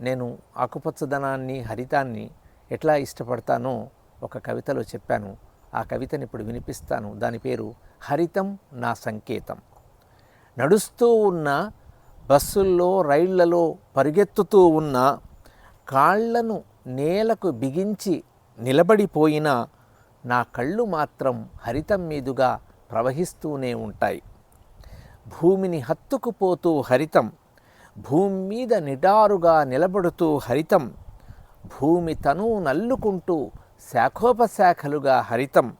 నేను ఆకుపచ్చదనాన్ని హరితాన్ని ఎట్లా ఇష్టపడతానో ఒక కవితలో చెప్పాను. ఆ కవితని ఇప్పుడు వినిపిస్తాను. దాని పేరు హరితం నా సంకేతం. నడుస్తూ ఉన్న బస్సుల్లో రైళ్ళలో పరిగెత్తుతూ ఉన్న కాళ్ళను నేలకు బిగించి నిలబడిపోయిన నా కళ్ళు మాత్రం హరితం మీదుగా ప్రవహిస్తూనే ఉంటాయి. భూమిని హత్తుకుపోతూ హరితం భూమి మీద నిటారుగా నిలబడుతూ హరితం భూమి తను నల్లుకుంటూ శాఖోపశాఖలుగా హరితం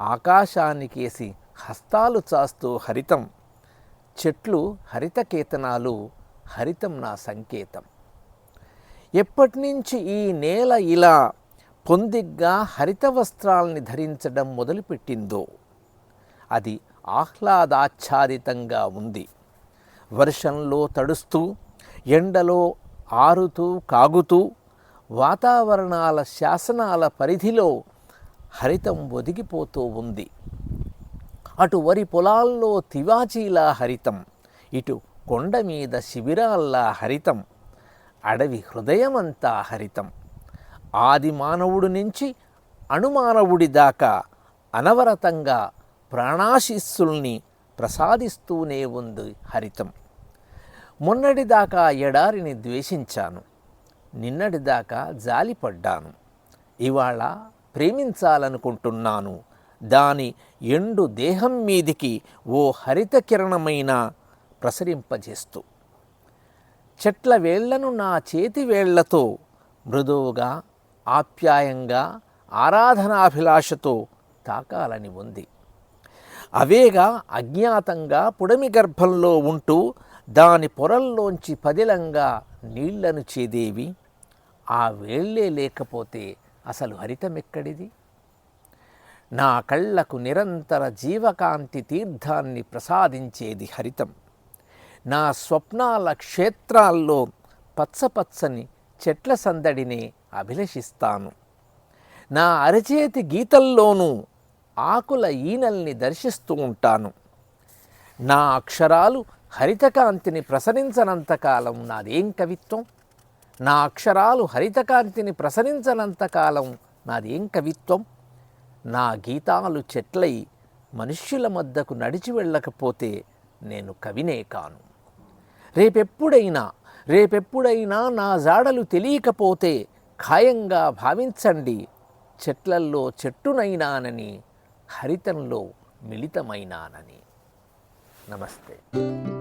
ఆకాశానికేసి హస్తాలు చాస్తూ హరితం చెట్లు హరితకేతనాలు హరితం నా సంకేతం. ఎప్పటినుంచి ఈ నేల ఇలా పొందిగ్గా హరిత వస్త్రాల్ని ధరించడం మొదలుపెట్టిందో అది ఆహ్లాదాచ్ఛాదితంగా ఉంది. వర్షంలో తడుస్తూ ఎండలో ఆరుతూ కాగుతూ వాతావరణాల శాసనాల పరిధిలో హరితం ఒదిగిపోతూ ఉంది. అటు వరి పొలాల్లో తివాచీలా హరితం ఇటు కొండ మీద శిబిరాల్లా హరితం అడవి హృదయమంతా హరితం. ఆది మానవుడి నుంచి అణుమానవుడి దాకా అనవరతంగా ప్రాణాశిస్సుల్ని ప్రసాదిస్తూనే ఉంది హరితం. మొన్నటిదాకా ఎడారిని ద్వేషించాను నిన్నటిదాకా జాలిపడ్డాను. ఇవాళ ప్రేమించాలనుకుంటున్నాను. దాని ఎండు దేహం మీదికి ఓ హరిత కిరణమైన ప్రసరింపజేస్తూ. చెట్ల వేళ్ళను నా చేతి వేళ్ళతో మృదువుగా ఆప్యాయంగా ఆరాధనాభిలాషతో తాకాలని ఉంది. అవేగా అజ్ఞాతంగా పుడమి గర్భంలో ఉంటూ దాని పొరల్లోంచి పదిలంగా నీళ్ళను చేదేవి ఆ వేళ్ళే లేకపోతే అసలు హరితమెక్కడిది? నా కళ్ళకు నిరంతర జీవకాంతి తీర్థాన్ని ప్రసాదించేది హరితం. నా స్వప్నాల క్షేత్రాల్లో పచ్చపచ్చని చెట్ల సందడినే అభిలషిస్తాను. నా అరచేతి గీతల్లోనూ ఆకుల ఈనల్ని దర్శిస్తూ ఉంటాను. నా అక్షరాలు హరితకాంతిని ప్రసరించనంతకాలం నాదేం కవిత్వం? నా అక్షరాలు హరితకాంతిని ప్రసరించనంతకాలం నాదేం కవిత్వం? నా గీతాలు చెట్లై మనుష్యుల మద్దకు నడిచి వెళ్ళకపోతే నేను కవినే కాను. రేపెప్పుడైనా రేపెప్పుడైనా నా జాడలు తెలియకపోతే ఖాయంగా భావించండి చెట్లల్లో చెట్టునైనానని హరితంలో మిళితమైనానని. నమస్తే.